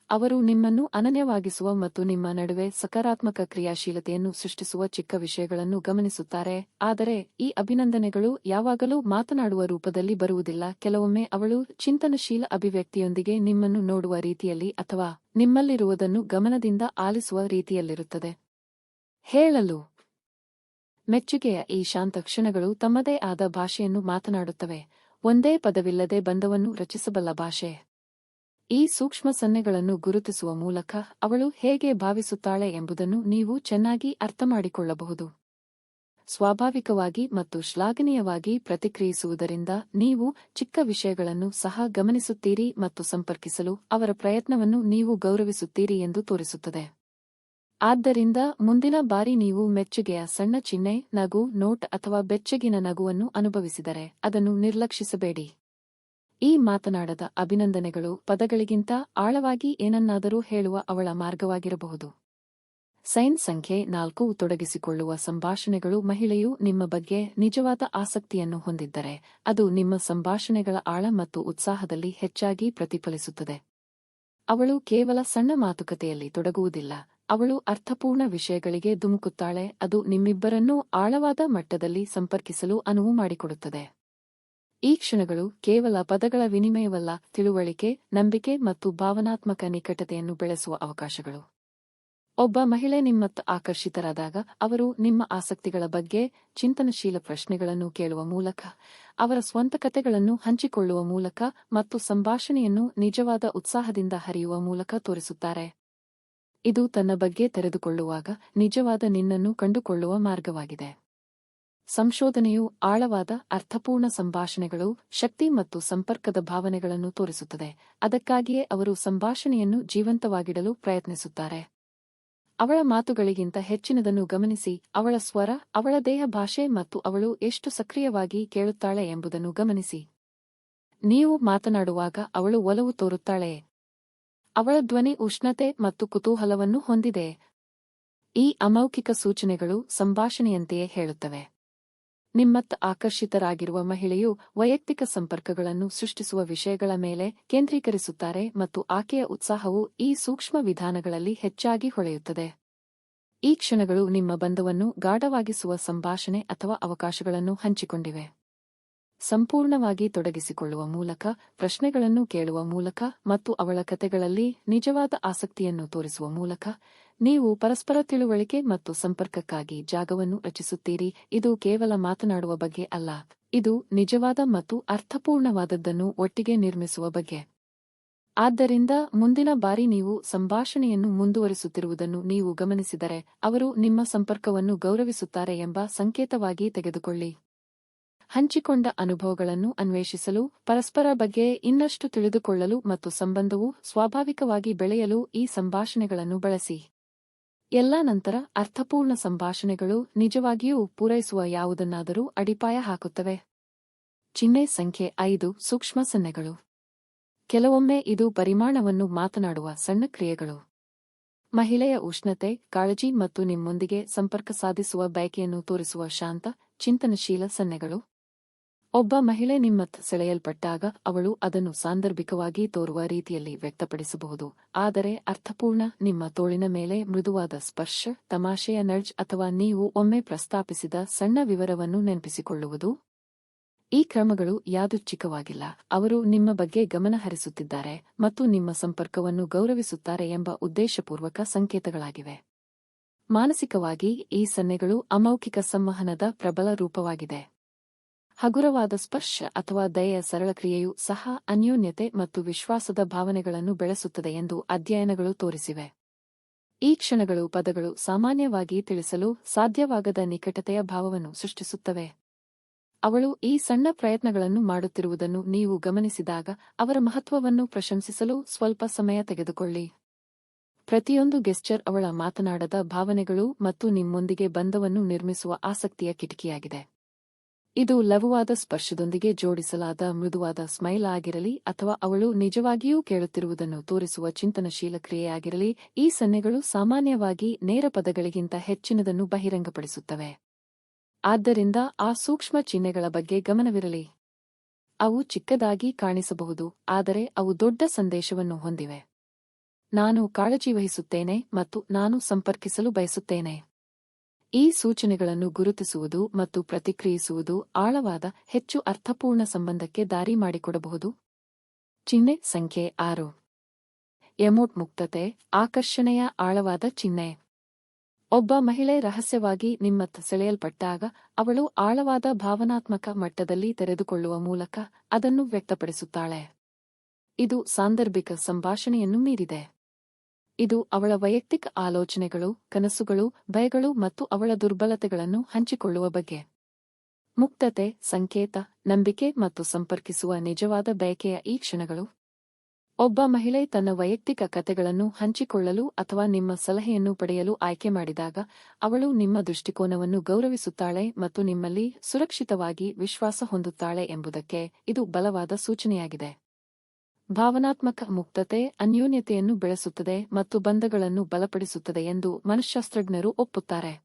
S1: ಅವರು ನಿಮ್ಮನ್ನು ಅನನ್ಯವಾಗಿಸುವ ಮತ್ತು ನಿಮ್ಮ ನಡುವೆ ಸಕಾರಾತ್ಮಕ ಕ್ರಿಯಾಶೀಲತೆಯನ್ನು ಸೃಷ್ಟಿಸುವ ಚಿಕ್ಕ ವಿಷಯಗಳನ್ನು ಗಮನಿಸುತ್ತಾರೆ, ಆದರೆ ಈ ಅಭಿನಂದನೆಗಳು ಯಾವಾಗಲೂ ಮಾತನಾಡುವ ರೂಪದಲ್ಲಿ ಬರುವುದಿಲ್ಲ. ಕೆಲವೊಮ್ಮೆ ಅವಳು ಚಿಂತನಶೀಲ ಅಭಿವ್ಯಕ್ತಿಯೊಂದಿಗೆ ನಿಮ್ಮನ್ನು ನೋಡುವ ರೀತಿಯಲ್ಲಿ ಅಥವಾ ನಿಮ್ಮಲ್ಲಿರುವುದನ್ನು ಗಮನದಿಂದ ಆಲಿಸುವ ರೀತಿಯಲ್ಲಿರುತ್ತದೆ. ಹೇಳಲು ಮೆಚ್ಚುಗೆಯ ಈ ಶಾಂತ ಕ್ಷಣಗಳು ತಮ್ಮದೇ ಆದ ಭಾಷೆಯನ್ನು ಮಾತನಾಡುತ್ತವೆ. ಒಂದೇ ಪದವಿಲ್ಲದೆ ಬಂಧವನ್ನು ರಚಿಸಬಲ್ಲ ಭಾಷೆ. ಈ ಸೂಕ್ಷ್ಮ ಸನ್ನೆಗಳನ್ನು ಗುರುತಿಸುವ ಮೂಲಕ ಅವಳು ಹೇಗೆ ಭಾವಿಸುತ್ತಾಳೆ ಎಂಬುದನ್ನು ನೀವು ಚೆನ್ನಾಗಿ ಅರ್ಥಮಾಡಿಕೊಳ್ಳಬಹುದು. ಸ್ವಾಭಾವಿಕವಾಗಿ ಮತ್ತು ಶ್ಲಾಘನೀಯವಾಗಿ ಪ್ರತಿಕ್ರಿಯಿಸುವುದರಿಂದ ನೀವು ಚಿಕ್ಕ ವಿಷಯಗಳನ್ನು ಸಹ ಗಮನಿಸುತ್ತೀರಿ ಮತ್ತು ಸಂಪರ್ಕಿಸಲು ಅವರ ಪ್ರಯತ್ನವನ್ನು ನೀವು ಗೌರವಿಸುತ್ತೀರಿ ಎಂದು ತೋರಿಸುತ್ತದೆ. ಆದ್ದರಿಂದ ಮುಂದಿನ ಬಾರಿ ನೀವು ಮೆಚ್ಚುಗೆಯ ಸಣ್ಣ ಚಿಹ್ನೆ, ನಗು, ನೋಟ್ ಅಥವಾ ಬೆಚ್ಚಗಿನ ನಗುವನ್ನು ಅನುಭವಿಸಿದರೆ ಅದನ್ನು ನಿರ್ಲಕ್ಷಿಸಬೇಡಿ. ಈ ಮಾತನಾಡದ ಅಭಿನಂದನೆಗಳು ಪದಗಳಿಗಿಂತ ಆಳವಾಗಿ ಏನನ್ನಾದರೂ ಹೇಳುವ ಅವಳ ಮಾರ್ಗವಾಗಿರಬಹುದು. ಸೈನ್ ಸಂಖ್ಯೆ ನಾಲ್ಕು ತೊಡಗಿಸಿಕೊಳ್ಳುವ ಸಂಭಾಷಣೆಗಳು ಮಹಿಳೆಯು ನಿಮ್ಮ ಬಗ್ಗೆ ನಿಜವಾದ ಆಸಕ್ತಿಯನ್ನು ಹೊಂದಿದ್ದರೆ ಅದು ನಿಮ್ಮ ಸಂಭಾಷಣೆಗಳ ಆಳ ಮತ್ತು ಉತ್ಸಾಹದಲ್ಲಿ ಹೆಚ್ಚಾಗಿ ಪ್ರತಿಫಲಿಸುತ್ತದೆ. ಅವಳು ಕೇವಲ ಸಣ್ಣ ಮಾತುಕತೆಯಲ್ಲಿ ತೊಡಗುವುದಿಲ್ಲ. ಅವಳು ಅರ್ಥಪೂರ್ಣ ವಿಷಯಗಳಿಗೆ ಧುಮುಕುತ್ತಾಳೆ. ಅದು ನಿಮ್ಮಿಬ್ಬರನ್ನೂ ಆಳವಾದ ಮಟ್ಟದಲ್ಲಿ ಸಂಪರ್ಕಿಸಲು ಅನುವು ಮಾಡಿಕೊಡುತ್ತದೆ. ಈ ಕ್ಷಣಗಳು ಕೇವಲ ಪದಗಳ ವಿನಿಮಯವಲ್ಲ, ತಿಳುವಳಿಕೆ, ನಂಬಿಕೆ ಮತ್ತು ಭಾವನಾತ್ಮಕ ನಿಕಟತೆಯನ್ನು ಬೆಳೆಸುವ ಅವಕಾಶಗಳು. ಒಬ್ಬ ಮಹಿಳೆ ನಿಮ್ಮತ್ತ ಆಕರ್ಷಿತರಾದಾಗ ಅವರು ನಿಮ್ಮ ಆಸಕ್ತಿಗಳ ಬಗ್ಗೆ ಚಿಂತನಶೀಲ ಪ್ರಶ್ನೆಗಳನ್ನು ಕೇಳುವ ಮೂಲಕ, ಅವರ ಸ್ವಂತ ಕಥೆಗಳನ್ನು ಹಂಚಿಕೊಳ್ಳುವ ಮೂಲಕ ಮತ್ತು ಸಂಭಾಷಣೆಯನ್ನು ನಿಜವಾದ ಉತ್ಸಾಹದಿಂದ ಹರಿಯುವ ಮೂಲಕ ತೋರಿಸುತ್ತಾರೆ. ಇದು ತನ್ನ ಬಗ್ಗೆ ತೆರೆದುಕೊಳ್ಳುವಾಗ ನಿಜವಾದ ನಿನ್ನನ್ನು ಕಂಡುಕೊಳ್ಳುವ ಮಾರ್ಗವಾಗಿದೆ. ಸಂಶೋಧನೆಯು ಆಳವಾದ, ಅರ್ಥಪೂರ್ಣ ಸಂಭಾಷಣೆಗಳು, ಶಕ್ತಿ ಮತ್ತು ಸಂಪರ್ಕದ ಭಾವನೆಗಳನ್ನು ತೋರಿಸುತ್ತದೆ. ಅದಕ್ಕಾಗಿಯೇ ಅವರು ಸಂಭಾಷಣೆಯನ್ನು ಜೀವಂತವಾಗಿಡಲು ಪ್ರಯತ್ನಿಸುತ್ತಾರೆ. ಅವಳ ಮಾತುಗಳಿಗಿಂತ ಹೆಚ್ಚಿನದನ್ನು ಗಮನಿಸಿ, ಅವಳ ಸ್ವರ, ಅವಳ ದೇಹ ಭಾಷೆ ಮತ್ತು ಅವಳು ಎಷ್ಟು ಸಕ್ರಿಯವಾಗಿ ಕೇಳುತ್ತಾಳೆ ಎಂಬುದನ್ನು ಗಮನಿಸಿ. ನೀವು ಮಾತನಾಡುವಾಗ ಅವಳು ಒಲವು ತೋರುತ್ತಾಳೆಯೇ? ಅವಳ ಧ್ವನಿ ಉಷ್ಣತೆ ಮತ್ತು ಕುತೂಹಲವನ್ನು ಹೊಂದಿದೆ. ಈ ಅಮೌಖಿಕ ಸೂಚನೆಗಳು ಸಂಭಾಷಣೆಯಂತೆಯೇ ಹೇಳುತ್ತವೆ. ನಿಮ್ಮತ್ತ ಆಕರ್ಷಿತರಾಗಿರುವ ಮಹಿಳೆಯು ವೈಯಕ್ತಿಕ ಸಂಪರ್ಕಗಳನ್ನು ಸೃಷ್ಟಿಸುವ ವಿಷಯಗಳ ಮೇಲೆ ಕೇಂದ್ರೀಕರಿಸುತ್ತಾರೆ ಮತ್ತು ಆಕೆಯ ಉತ್ಸಾಹವು ಈ ಸೂಕ್ಷ್ಮ ವಿಧಾನಗಳಲ್ಲಿ ಹೆಚ್ಚಾಗಿ ಹೊಳೆಯುತ್ತದೆ. ಈ ಕ್ಷಣಗಳು ನಿಮ್ಮ ಬಂಧವನ್ನು ಗಾಢವಾಗಿಸುವ ಸಂಭಾಷಣೆ ಅಥವಾ ಅವಕಾಶಗಳನ್ನು ಹಂಚಿಕೊಂಡಿವೆ. ಸಂಪೂರ್ಣವಾಗಿ ತೊಡಗಿಸಿಕೊಳ್ಳುವ ಮೂಲಕ, ಪ್ರಶ್ನೆಗಳನ್ನು ಕೇಳುವ ಮೂಲಕ ಮತ್ತು ಅವಳ ಕಥೆಗಳಲ್ಲಿ ನಿಜವಾದ ಆಸಕ್ತಿಯನ್ನು ತೋರಿಸುವ ಮೂಲಕ, ನೀವು ಪರಸ್ಪರ ತಿಳುವಳಿಕೆ ಮತ್ತು ಸಂಪರ್ಕಕ್ಕಾಗಿ ಜಾಗವನ್ನು ರಚಿಸುತ್ತೀರಿ. ಇದು ಕೇವಲ ಮಾತನಾಡುವ ಬಗ್ಗೆ ಅಲ್ಲ, ಇದು ನಿಜವಾದ ಮತ್ತು ಅರ್ಥಪೂರ್ಣವಾದದ್ದನ್ನು ಒಟ್ಟಿಗೆ ನಿರ್ಮಿಸುವ ಬಗ್ಗೆ. ಆದ್ದರಿಂದ ಮುಂದಿನ ಬಾರಿ ನೀವು ಸಂಭಾಷಣೆಯನ್ನು ಮುಂದುವರಿಸುತ್ತಿರುವುದನ್ನು ನೀವು ಗಮನಿಸಿದರೆ, ಅವರು ನಿಮ್ಮ ಸಂಪರ್ಕವನ್ನು ಗೌರವಿಸುತ್ತಾರೆ ಎಂಬ ಸಂಕೇತವಾಗಿ ತೆಗೆದುಕೊಳ್ಳಿ. ಹಂಚಿಕೊಂಡ ಅನುಭವಗಳನ್ನು ಅನ್ವೇಷಿಸಲು, ಪರಸ್ಪರ ಬಗ್ಗೆ ಇನ್ನಷ್ಟು ತಿಳಿದುಕೊಳ್ಳಲು ಮತ್ತು ಸಂಬಂಧವು ಸ್ವಾಭಾವಿಕವಾಗಿ ಬೆಳೆಯಲು ಈ ಸಂಭಾಷಣೆಗಳನ್ನು ಬಳಸಿ. ಎಲ್ಲಾ ನಂತರ ಅರ್ಥಪೂರ್ಣ ಸಂಭಾಷಣೆಗಳು ನಿಜವಾಗಿಯೂ ಪೂರೈಸುವ ಯಾವುದನ್ನಾದರೂ ಅಡಿಪಾಯ ಹಾಕುತ್ತವೆ. ಚಿಹ್ನೆ ಸಂಖ್ಯೆ ಐದು, ಸೂಕ್ಷ್ಮ ಸನ್ನೆಗಳು. ಕೆಲವೊಮ್ಮೆ ಇದು ಪರಿಮಾಣವನ್ನು ಮಾತನಾಡುವ ಸಣ್ಣ ಕ್ರಿಯೆಗಳು. ಮಹಿಳೆಯ ಉಷ್ಣತೆ, ಕಾಳಜಿ ಮತ್ತು ನಿಮ್ಮೊಂದಿಗೆ ಸಂಪರ್ಕ ಸಾಧಿಸುವ ಬಯಕೆಯನ್ನು ತೋರಿಸುವ ಶಾಂತ, ಚಿಂತನಶೀಲ ಸನ್ನೆಗಳು. ಒಬ್ಬ ಮಹಿಳೆ ನಿಮ್ಮತ್ತ ಸೆಳೆಯಲ್ಪಟ್ಟಾಗ ಅವಳು ಅದನ್ನು ಸಾಂದರ್ಭಿಕವಾಗಿ ತೋರುವ ರೀತಿಯಲ್ಲಿ ವ್ಯಕ್ತಪಡಿಸಬಹುದು. ಆದರೆ ಅರ್ಥಪೂರ್ಣ ನಿಮ್ಮ ತೋಳಿನ ಮೇಲೆ ಮೃದುವಾದ ಸ್ಪರ್ಶ, ತಮಾಷೆಯ ನಡ್ಜ್ ಅಥವಾ ನೀವು ಒಮ್ಮೆ ಪ್ರಸ್ತಾಪಿಸಿದ ಸಣ್ಣ ವಿವರವನ್ನು ನೆನಪಿಸಿಕೊಳ್ಳುವುದು? ಈ ಕ್ರಮಗಳು ಯಾದೃಚ್ಛಿಕವಾಗಿಲ್ಲ. ಅವರು ನಿಮ್ಮ ಬಗ್ಗೆ ಗಮನ ಹರಿಸುತ್ತಿದ್ದಾರೆ ಮತ್ತು ನಿಮ್ಮ ಸಂಪರ್ಕವನ್ನು ಗೌರವಿಸುತ್ತಾರೆ ಎಂಬ ಉದ್ದೇಶಪೂರ್ವಕ ಸಂಕೇತಗಳಾಗಿವೆ. ಮಾನಸಿಕವಾಗಿ ಈ ಸನ್ನೆಗಳು ಅಮೌಖಿಕ ಸಂವಹನದ ಪ್ರಬಲ ರೂಪವಾಗಿದೆ. ಹಗುರವಾದ ಸ್ಪರ್ಶ ಅಥವಾ ದಯೆಯ ಸರಳ ಕ್ರಿಯೆಯು ಸಹ ಅನ್ಯೋನ್ಯತೆ ಮತ್ತು ವಿಶ್ವಾಸದ ಭಾವನೆಗಳನ್ನು ಬೆಳೆಸುತ್ತದೆ ಎಂದು ಅಧ್ಯಯನಗಳು ತೋರಿಸಿವೆ. ಈ ಕ್ಷಣಗಳು ಪದಗಳು ಸಾಮಾನ್ಯವಾಗಿ ತಿಳಿಸಲು ಸಾಧ್ಯವಾಗದ ನಿಕಟತೆಯ ಭಾವವನ್ನು ಸೃಷ್ಟಿಸುತ್ತವೆ. ಅವಳು ಈ ಸಣ್ಣ ಪ್ರಯತ್ನಗಳನ್ನು ಮಾಡುತ್ತಿರುವುದನ್ನು ನೀವು ಗಮನಿಸಿದಾಗ ಅವರ ಮಹತ್ವವನ್ನು ಪ್ರಶಂಸಿಸಲು ಸ್ವಲ್ಪ ಸಮಯ ತೆಗೆದುಕೊಳ್ಳಿ. ಪ್ರತಿಯೊಂದು ಗೆಸ್ಚರ್ ಅವಳ ಮಾತನಾಡದ ಭಾವನೆಗಳು ಮತ್ತು ನಿಮ್ಮೊಂದಿಗೆ ಬಂಧವನ್ನು ನಿರ್ಮಿಸುವ ಆಸಕ್ತಿಯ ಕಿಟಕಿಯಾಗಿದೆ. ಇದು ಲಘುವಾದ ಸ್ಪರ್ಶದೊಂದಿಗೆ ಜೋಡಿಸಲಾದ ಮೃದುವಾದ ಸ್ಮೈಲ್ ಆಗಿರಲಿ ಅಥವಾ ಅವಳು ನಿಜವಾಗಿಯೂ ಕೇಳುತ್ತಿರುವುದನ್ನು ತೋರಿಸುವ ಚಿಂತನಶೀಲ ಕ್ರಿಯೆಯಾಗಿರಲಿ, ಈ ಸನ್ನೆಗಳು ಸಾಮಾನ್ಯವಾಗಿ ನೇರ ಪದಗಳಿಗಿಂತ ಹೆಚ್ಚಿನದನ್ನು ಬಹಿರಂಗಪಡಿಸುತ್ತವೆ. ಆದ್ದರಿಂದ ಆ ಸೂಕ್ಷ್ಮ ಚಿಹ್ನೆಗಳ ಬಗ್ಗೆ ಗಮನವಿರಲಿ. ಅವು ಚಿಕ್ಕದಾಗಿ ಕಾಣಿಸಬಹುದು, ಆದರೆ ಅವು ದೊಡ್ಡ ಸಂದೇಶವನ್ನು ಹೊಂದಿವೆ. ನಾನು ಕಾಳಜಿ ವಹಿಸುತ್ತೇನೆ ಮತ್ತು ನಾನು ಸಂಪರ್ಕಿಸಲು ಬಯಸುತ್ತೇನೆ. ಈ ಸೂಚನೆಗಳನ್ನು ಗುರುತಿಸುವುದು ಮತ್ತು ಪ್ರತಿಕ್ರಿಯಿಸುವುದು ಆಳವಾದ, ಹೆಚ್ಚು ಅರ್ಥಪೂರ್ಣ ಸಂಬಂಧಕ್ಕೆ ದಾರಿ ಮಾಡಿಕೊಡಬಹುದು. ಚಿಹ್ನೆ ಸಂಖ್ಯೆ ಆರು. ಎಮೋಟ್ ಮುಕ್ತತೆ, ಆಕರ್ಷಣೆಯ ಆಳವಾದ ಚಿಹ್ನೆ. ಒಬ್ಬ ಮಹಿಳೆ ರಹಸ್ಯವಾಗಿ ನಿಮ್ಮತ್ತ ಸೆಳೆಯಲ್ಪಟ್ಟಾಗ, ಅವಳು ಆಳವಾದ ಭಾವನಾತ್ಮಕ ಮಟ್ಟದಲ್ಲಿ ತೆರೆದುಕೊಳ್ಳುವ ಮೂಲಕ ಅದನ್ನು ವ್ಯಕ್ತಪಡಿಸುತ್ತಾಳೆ. ಇದು ಸಾಂದರ್ಭಿಕ ಸಂಭಾಷಣೆಯನ್ನು ಮೀರಿದೆ. ಇದು ಅವಳ ವೈಯಕ್ತಿಕ ಆಲೋಚನೆಗಳು, ಕನಸುಗಳು, ಭಯಗಳು ಮತ್ತು ಅವಳ ದುರ್ಬಲತೆಗಳನ್ನು ಹಂಚಿಕೊಳ್ಳುವ ಬಗ್ಗೆ ಮುಕ್ತತೆ, ಸಂಕೇತ, ನಂಬಿಕೆ ಮತ್ತು ಸಂಪರ್ಕಿಸುವ ನಿಜವಾದ ಬಯಕೆಯ ಈ ಕ್ಷಣಗಳು. ಒಬ್ಬ ಮಹಿಳೆ ತನ್ನ ವೈಯಕ್ತಿಕ ಕತೆಗಳನ್ನು ಹಂಚಿಕೊಳ್ಳಲು ಅಥವಾ ನಿಮ್ಮ ಸಲಹೆಯನ್ನು ಪಡೆಯಲು ಆಯ್ಕೆ ಮಾಡಿದಾಗ, ಅವಳು ನಿಮ್ಮ ದೃಷ್ಟಿಕೋನವನ್ನು ಗೌರವಿಸುತ್ತಾಳೆ ಮತ್ತು ನಿಮ್ಮಲ್ಲಿ ಸುರಕ್ಷಿತವಾಗಿ ವಿಶ್ವಾಸ ಹೊಂದುತ್ತಾಳೆ ಎಂಬುದಕ್ಕೆ ಇದು ಬಲವಾದ ಸೂಚನೆಯಾಗಿದೆ. ಭಾವನಾತ್ಮಕ ಮುಕ್ತತೆ ಅನ್ಯೋನ್ಯತೆಯನ್ನು ಬೆಳೆಸುತ್ತದೆ ಮತ್ತು ಬಂಧಗಳನ್ನು ಬಲಪಡಿಸುತ್ತದೆ ಎಂದು ಮನಃಶಾಸ್ತ್ರಜ್ಞರು ಒಪ್ಪುತ್ತಾರೆ.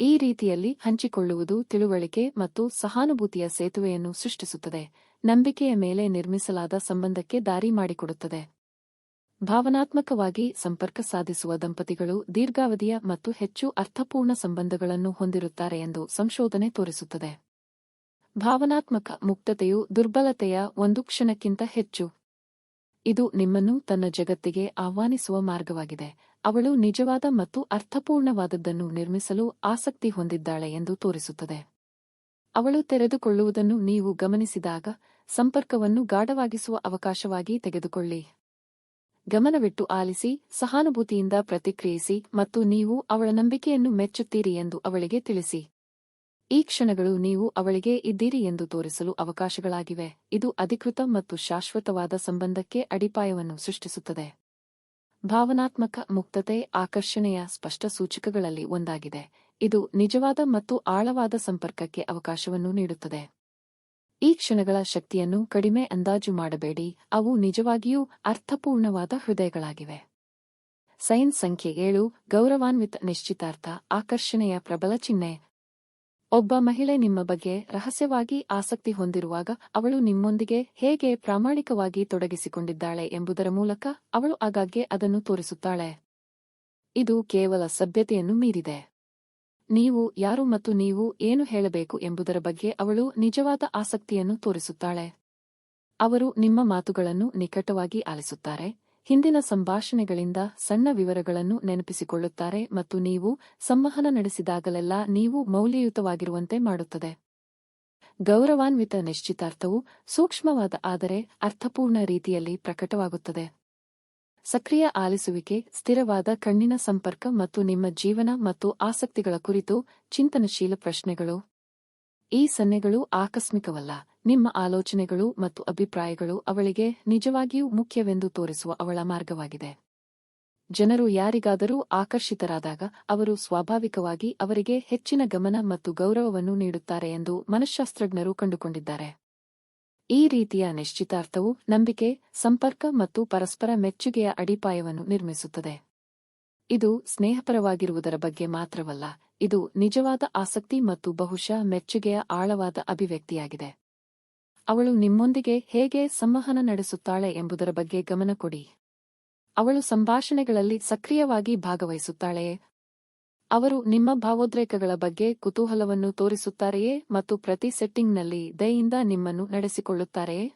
S1: ಈ ರೀತಿಯಲ್ಲಿ ಹಂಚಿಕೊಳ್ಳುವುದು ತಿಳುವಳಿಕೆ ಮತ್ತು ಸಹಾನುಭೂತಿಯ ಸೇತುವೆಯನ್ನು ಸೃಷ್ಟಿಸುತ್ತದೆ, ನಂಬಿಕೆಯ ಮೇಲೆ ನಿರ್ಮಿಸಲಾದ ಸಂಬಂಧಕ್ಕೆ ದಾರಿ ಮಾಡಿಕೊಡುತ್ತದೆ. ಭಾವನಾತ್ಮಕವಾಗಿ ಸಂಪರ್ಕ ಸಾಧಿಸುವ ದಂಪತಿಗಳು ದೀರ್ಘಾವಧಿಯ ಮತ್ತು ಹೆಚ್ಚು ಅರ್ಥಪೂರ್ಣ ಸಂಬಂಧಗಳನ್ನು ಹೊಂದಿರುತ್ತಾರೆ ಎಂದು ಸಂಶೋಧನೆ ತೋರಿಸುತ್ತದೆ. ಭಾವನಾತ್ಮಕ ಮುಕ್ತತೆಯು ದುರ್ಬಲತೆಯ ಒಂದು ಕ್ಷಣಕ್ಕಿಂತ ಹೆಚ್ಚು. ಇದು ನಿಮ್ಮನ್ನು ತನ್ನ ಜಗತ್ತಿಗೆ ಆಹ್ವಾನಿಸುವ ಮಾರ್ಗವಾಗಿದೆ. ಅವಳು ನಿಜವಾದ ಮತ್ತು ಅರ್ಥಪೂರ್ಣವಾದದ್ದನ್ನು ನಿರ್ಮಿಸಲು ಆಸಕ್ತಿ ಹೊಂದಿದ್ದಾಳೆ ಎಂದು ತೋರಿಸುತ್ತದೆ. ಅವಳು ತೆರೆದುಕೊಳ್ಳುವುದನ್ನು ನೀವು ಗಮನಿಸಿದಾಗ ಸಂಪರ್ಕವನ್ನು ಗಾಢವಾಗಿಸುವ ಅವಕಾಶವಾಗಿ ತೆಗೆದುಕೊಳ್ಳಿ. ಗಮನವಿಟ್ಟು ಆಲಿಸಿ, ಸಹಾನುಭೂತಿಯಿಂದ ಪ್ರತಿಕ್ರಿಯಿಸಿ ಮತ್ತು ನೀವು ಅವಳ ನಂಬಿಕೆಯನ್ನು ಮೆಚ್ಚುತ್ತೀರಿ ಎಂದು ಅವಳಿಗೆ ತಿಳಿಸಿ. ಈ ಕ್ಷಣಗಳು ನೀವು ಅವಳಿಗೆ ಇದ್ದೀರಿ ಎಂದು ತೋರಿಸಲು ಅವಕಾಶಗಳಾಗಿವೆ. ಇದು ಅಧಿಕೃತ ಮತ್ತು ಶಾಶ್ವತವಾದ ಸಂಬಂಧಕ್ಕೆ ಅಡಿಪಾಯವನ್ನು ಸೃಷ್ಟಿಸುತ್ತದೆ. ಭಾವನಾತ್ಮಕ ಮುಕ್ತತೆ ಆಕರ್ಷಣೆಯ ಸ್ಪಷ್ಟ ಸೂಚಕಗಳಲ್ಲಿ ಒಂದಾಗಿದೆ. ಇದು ನಿಜವಾದ ಮತ್ತು ಆಳವಾದ ಸಂಪರ್ಕಕ್ಕೆ ಅವಕಾಶವನ್ನು ನೀಡುತ್ತದೆ. ಈ ಕ್ಷಣಗಳ ಶಕ್ತಿಯನ್ನು ಕಡಿಮೆ ಅಂದಾಜು ಮಾಡಬೇಡಿ. ಅವು ನಿಜವಾಗಿಯೂ ಅರ್ಥಪೂರ್ಣವಾದ ಹೃದಯಗಳಾಗಿವೆ. ಸೈನ್ಸ್ ಸಂಖ್ಯೆ ಏಳು, ಗೌರವಾನ್ವಿತ ನಿಶ್ಚಿತಾರ್ಥ, ಆಕರ್ಷಣೆಯ ಪ್ರಬಲ ಚಿಹ್ನೆ ಒಬ್ಬ ಮಹಿಳೆ ನಿಮ್ಮ ಬಗ್ಗೆ ರಹಸ್ಯವಾಗಿ ಆಸಕ್ತಿ ಹೊಂದಿರುವಾಗ ಅವಳು ನಿಮ್ಮೊಂದಿಗೆ ಹೇಗೆ ಪ್ರಾಮಾಣಿಕವಾಗಿ ತೊಡಗಿಸಿಕೊಂಡಿದ್ದಾಳೆ ಎಂಬುದರ ಮೂಲಕ ಅವಳು ಆಗಾಗ್ಗೆ ಅದನ್ನು ತೋರಿಸುತ್ತಾಳೆ. ಇದು ಕೇವಲ ಸಭ್ಯತೆಯನ್ನು ಮೀರಿದೆ. ನೀವು ಯಾರು ಮತ್ತು ನೀವು ಏನು ಹೇಳಬೇಕು ಎಂಬುದರ ಬಗ್ಗೆ ಅವಳು ನಿಜವಾದ ಆಸಕ್ತಿಯನ್ನು ತೋರಿಸುತ್ತಾಳೆ. ಅವರು ನಿಮ್ಮ ಮಾತುಗಳನ್ನು ನಿಕಟವಾಗಿ ಆಲಿಸುತ್ತಾರೆ. ಹಿಂದಿನ ಸಂಭಾಷಣೆಗಳಿಂದ ಸಣ್ಣ ವಿವರಗಳನ್ನು ನೆನಪಿಸಿಕೊಳ್ಳುತ್ತಾರೆ ಮತ್ತು ನೀವು ಸಂವಹನ ನಡೆಸಿದಾಗಲೆಲ್ಲ ನೀವು ಮೌಲ್ಯಯುತವಾಗಿರುವಂತೆ ಮಾಡುತ್ತದೆ. ಗೌರವಾನ್ವಿತ ನಿಶ್ಚಿತಾರ್ಥವು ಸೂಕ್ಷ್ಮವಾದ ಆದರೆ ಅರ್ಥಪೂರ್ಣ ರೀತಿಯಲ್ಲಿ ಪ್ರಕಟವಾಗುತ್ತದೆ. ಸಕ್ರಿಯ ಆಲಿಸುವಿಕೆ, ಸ್ಥಿರವಾದ ಕಣ್ಣಿನ ಸಂಪರ್ಕ ಮತ್ತು ನಿಮ್ಮ ಜೀವನ ಮತ್ತು ಆಸಕ್ತಿಗಳ ಕುರಿತು ಚಿಂತನಶೀಲ ಪ್ರಶ್ನೆಗಳು. ಈ ಸನ್ನೆಗಳು ಆಕಸ್ಮಿಕವಲ್ಲ. ನಿಮ್ಮ ಆಲೋಚನೆಗಳು ಮತ್ತು ಅಭಿಪ್ರಾಯಗಳು ಅವಳಿಗೆ ನಿಜವಾಗಿಯೂ ಮುಖ್ಯವೆಂದು ತೋರಿಸುವ ಅವಳ ಮಾರ್ಗವಾಗಿದೆ. ಜನರು ಯಾರಿಗಾದರೂ ಆಕರ್ಷಿತರಾದಾಗ ಅವರು ಸ್ವಾಭಾವಿಕವಾಗಿ ಅವರಿಗೆ ಹೆಚ್ಚಿನ ಗಮನ ಮತ್ತು ಗೌರವವನ್ನು ನೀಡುತ್ತಾರೆ ಎಂದು ಮನಃಶಾಸ್ತ್ರಜ್ಞರು ಕಂಡುಕೊಂಡಿದ್ದಾರೆ. ಈ ರೀತಿಯ ನಿಶ್ಚಿತಾರ್ಥವು ನಂಬಿಕೆ, ಸಂಪರ್ಕ ಮತ್ತು ಪರಸ್ಪರ ಮೆಚ್ಚುಗೆಯ ಅಡಿಪಾಯವನ್ನು ನಿರ್ಮಿಸುತ್ತದೆ. ಇದು ಸ್ನೇಹಪರವಾಗಿರುವುದರ ಬಗ್ಗೆ ಮಾತ್ರವಲ್ಲ, ಇದು ನಿಜವಾದ ಆಸಕ್ತಿ ಮತ್ತು ಬಹುಶಃ ಮೆಚ್ಚುಗೆಯ ಆಳವಾದ ಅಭಿವ್ಯಕ್ತಿಯಾಗಿದೆ. ಅವಳು ನಿಮ್ಮೊಂದಿಗೆ ಹೇಗೆ ಸಂವಹನ ನಡೆಸುತ್ತಾಳೆ ಎಂಬುದರ ಬಗ್ಗೆ ಗಮನ ಕೊಡಿ. ಅವಳು ಸಂಭಾಷಣೆಗಳಲ್ಲಿ ಸಕ್ರಿಯವಾಗಿ ಭಾಗವಹಿಸುತ್ತಾಳೆಯೇ ಅವರು ನಿಮ್ಮ ಭಾವೋದ್ರೇಕಗಳ ಬಗ್ಗೆ ಕುತೂಹಲವನ್ನು ತೋರಿಸುತ್ತಾರೆಯೇ ಮತ್ತು ಪ್ರತಿ ಸೆಟ್ಟಿಂಗ್ನಲ್ಲಿ ದಯೆಯಿಂದ ನಿಮ್ಮನ್ನು ನಡೆಸಿಕೊಳ್ಳುತ್ತಾರೆಯೇ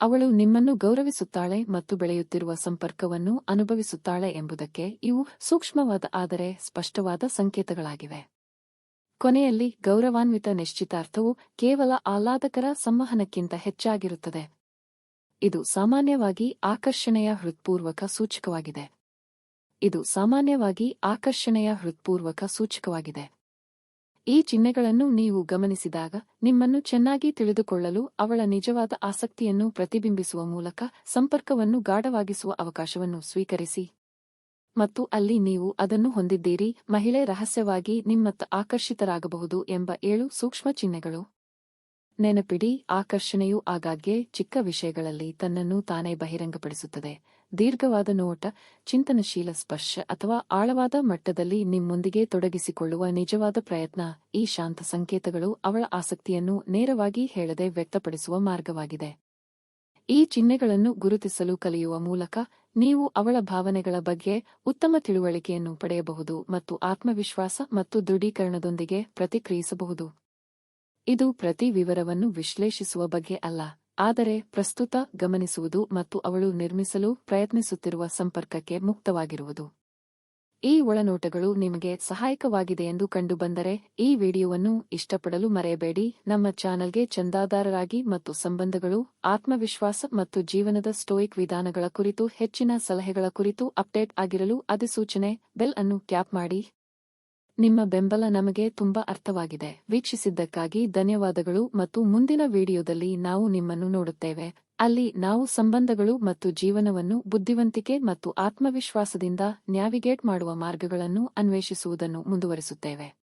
S1: ಅವಳು ನಿಮ್ಮನ್ನು ಗೌರವಿಸುತ್ತಾಳೆ ಮತ್ತು ಬೆಳೆಯುತ್ತಿರುವ ಸಂಪರ್ಕವನ್ನು ಅನುಭವಿಸುತ್ತಾಳೆ ಎಂಬುದಕ್ಕೆ ಇವು ಸೂಕ್ಷ್ಮವಾದ ಆದರೆ ಸ್ಪಷ್ಟವಾದ ಸಂಕೇತಗಳಾಗಿವೆ. ಕೊನೆಯಲ್ಲಿ ಗೌರವಾನ್ವಿತ ನಿಶ್ಚಿತಾರ್ಥವು ಕೇವಲ ಆಹ್ಲಾದಕರ ಸಂವಹನಕ್ಕಿಂತ ಹೆಚ್ಚಾಗಿರುತ್ತದೆ. ಇದು ಸಾಮಾನ್ಯವಾಗಿ ಆಕರ್ಷಣೆಯ ಹೃತ್ಪೂರ್ವಕ ಸೂಚಕವಾಗಿದೆ. ಇದು ಸಾಮಾನ್ಯವಾಗಿ ಆಕರ್ಷಣೆಯ ಹೃತ್ಪೂರ್ವಕ ಸೂಚಕವಾಗಿದೆ. ಈ ಚಿಹ್ನೆಗಳನ್ನು ನೀವು ಗಮನಿಸಿದಾಗ ನಿಮ್ಮನ್ನು ಚೆನ್ನಾಗಿ ತಿಳಿದುಕೊಳ್ಳಲು ಅವಳ ನಿಜವಾದ ಆಸಕ್ತಿಯನ್ನು ಪ್ರತಿಬಿಂಬಿಸುವ ಮೂಲಕ ಸಂಪರ್ಕವನ್ನು ಗಾಢವಾಗಿಸುವ ಅವಕಾಶವನ್ನು ಸ್ವೀಕರಿಸಿ. ಮತ್ತು ಅಲ್ಲಿ ನೀವು ಅದನ್ನು ಹೊಂದಿದ್ದೀರಿ. ಮಹಿಳೆ ರಹಸ್ಯವಾಗಿ ನಿಮ್ಮತ್ತ ಆಕರ್ಷಿತರಾಗಬಹುದು ಎಂಬ ಏಳು ಸೂಕ್ಷ್ಮ ಚಿಹ್ನೆಗಳು. ನೆನಪಿಡಿ, ಆಕರ್ಷಣೆಯು ಆಗಾಗ್ಗೆ ಚಿಕ್ಕ ವಿಷಯಗಳಲ್ಲಿ ತನ್ನನ್ನು ತಾನೇ ಬಹಿರಂಗಪಡಿಸುತ್ತದೆ. ದೀರ್ಘವಾದ ನೋಟ, ಚಿಂತನಶೀಲ ಸ್ಪರ್ಶ ಅಥವಾ ಆಳವಾದ ಮಟ್ಟದಲ್ಲಿ ನಿಮ್ಮೊಂದಿಗೆ ತೊಡಗಿಸಿಕೊಳ್ಳುವ ನಿಜವಾದ ಪ್ರಯತ್ನ, ಈ ಶಾಂತ ಸಂಕೇತಗಳು ಅವಳ ಆಸಕ್ತಿಯನ್ನು ನೇರವಾಗಿ ಹೇಳದೆ ವ್ಯಕ್ತಪಡಿಸುವ ಮಾರ್ಗವಾಗಿದೆ. ಈ ಚಿಹ್ನೆಗಳನ್ನು ಗುರುತಿಸಲು ಕಲಿಯುವ ಮೂಲಕ ನೀವು ಅವಳ ಭಾವನೆಗಳ ಬಗ್ಗೆ ಉತ್ತಮ ತಿಳುವಳಿಕೆಯನ್ನು ಪಡೆಯಬಹುದು ಮತ್ತು ಆತ್ಮವಿಶ್ವಾಸ ಮತ್ತು ದೃಢೀಕರಣದೊಂದಿಗೆ ಪ್ರತಿಕ್ರಿಯಿಸಬಹುದು. ಇದು ಪ್ರತಿ ವಿವರವನ್ನು ವಿಶ್ಲೇಷಿಸುವ ಬಗ್ಗೆ ಅಲ್ಲ, ಆದರೆ ಪ್ರಸ್ತುತ ಗಮನಿಸುವುದು ಮತ್ತು ಅವಳು ನಿರ್ಮಿಸಲು ಪ್ರಯತ್ನಿಸುತ್ತಿರುವ ಸಂಪರ್ಕಕ್ಕೆ ಮುಕ್ತವಾಗಿರುವುದು. ಈ ಒಳನೋಟಗಳು ನಿಮಗೆ ಸಹಾಯಕವಾಗಿದೆ ಎಂದು ಕಂಡುಬಂದರೆ ಈ ವಿಡಿಯೋವನ್ನು ಇಷ್ಟಪಡಲು ಮರೆಯಬೇಡಿ. ನಮ್ಮ ಚಾನಲ್ಗೆ ಚಂದಾದಾರರಾಗಿ ಮತ್ತು ಸಂಬಂಧಗಳು, ಆತ್ಮವಿಶ್ವಾಸ ಮತ್ತು ಜೀವನದ ಸ್ಟೋಯಿಕ್ ವಿಧಾನಗಳ ಕುರಿತು, ಹೆಚ್ಚಿನ ಸಲಹೆಗಳ ಕುರಿತು ಅಪ್ಡೇಟ್ ಆಗಿರಲು ಅಧಿಸೂಚನೆ, ಬೆಲ್ ಅನ್ನು ಕ್ಯಾಪ್ ಮಾಡಿ. ನಿಮ್ಮ ಬೆಂಬಲ ನಮಗೆ ತುಂಬಾ ಅರ್ಥವಾಗಿದೆ. ವೀಕ್ಷಿಸಿದ್ದಕ್ಕಾಗಿ ಧನ್ಯವಾದಗಳು ಮತ್ತು ಮುಂದಿನ ವಿಡಿಯೋದಲ್ಲಿ ನಾವು ನಿಮ್ಮನ್ನು ನೋಡುತ್ತೇವೆ. ಅಲ್ಲಿ ನಾವು ಸಂಬಂಧಗಳು ಮತ್ತು ಜೀವನವನ್ನು ಬುದ್ಧಿವಂತಿಕೆ ಮತ್ತು ಆತ್ಮವಿಶ್ವಾಸದಿಂದ ನ್ಯಾವಿಗೇಟ್ ಮಾಡುವ ಮಾರ್ಗಗಳನ್ನು ಅನ್ವೇಷಿಸುವುದನ್ನು ಮುಂದುವರಿಸುತ್ತೇವೆ.